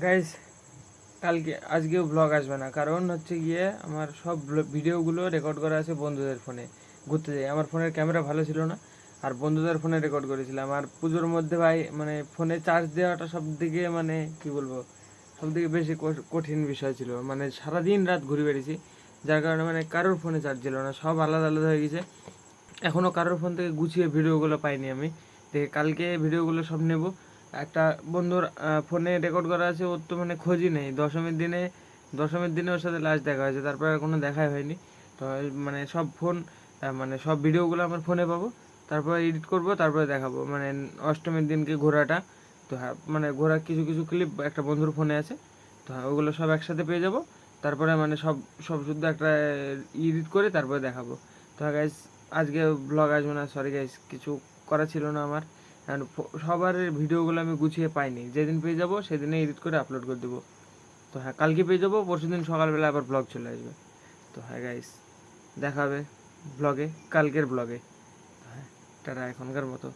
Guys কালকে, আজকেও blog আসবে না। কারণ হচ্ছে গিয়ে আমার সব ভিডিওগুলো রেকর্ড করা আছে বন্ধুদের ফোনে ঘুরতে যাই। আমার ফোনের ক্যামেরা ভালো ছিল না, আর বন্ধুদের ফোনে রেকর্ড করেছিলাম। আর পুজোর মধ্যে ভাই মানে ফোনে চার্জ দেওয়াটা সব দিকে মানে কি বলব সব থেকে বেশি কঠিন বিষয় ছিল। মানে সারাদিন রাত ঘুরে বেড়েছি যার কারণে মানে কারোর ফোনে চার্জ ছিল না। সব আলাদা আলাদা হয়ে গেছে। এখনও কারোর ফোন থেকে গুছিয়ে ভিডিওগুলো পাইনি আমি। দেখে কালকে ভিডিওগুলো সব নেব। একটা বন্ধুর ফোনে রেকর্ড করা আছে, ওর তো মানে খোঁজই নেই। দশমীর দিনে দশমীর দিনে ওর সাথে লাস্ট দেখা হয়েছে, তারপরে আর কোনো দেখাই হয়নি। তো মানে সব ফোন মানে সব ভিডিওগুলো আমার ফোনে পাবো। তারপরে এডিট করব, তারপরে দেখাবো। মানে অষ্টমীর দিনকে ঘোরাটা, তো হ্যাঁ মানে ঘোরা কিছু কিছু ক্লিপ একটা বন্ধুর ফোনে আছে। তো হ্যাঁ ওগুলো সব একসাথে পেয়ে যাব। তারপরে মানে সব সব শুদ্ধ একটা এডিট করে তারপরে দেখাবো। তো গাইজ আজকে ব্লগ আসবে না সরি গাইজ কিছু করা ছিল না আমার। ফ- সবার ভিডিওগুলো আমি গুছিয়ে পাইনি। যেদিন পেয়ে যাব সেদিনে এডিট করে আপলোড করে দেবো। তো হ্যাঁ কালকে পেয়ে যাব, পরশু দিন সকালবেলা আবার ব্লগ চলে আসবে। তো হ্যাঁ গাইস দেখা হবে ব্লগে কালকের ব্লগে হ্যাঁ টাটা এখনকার মতো।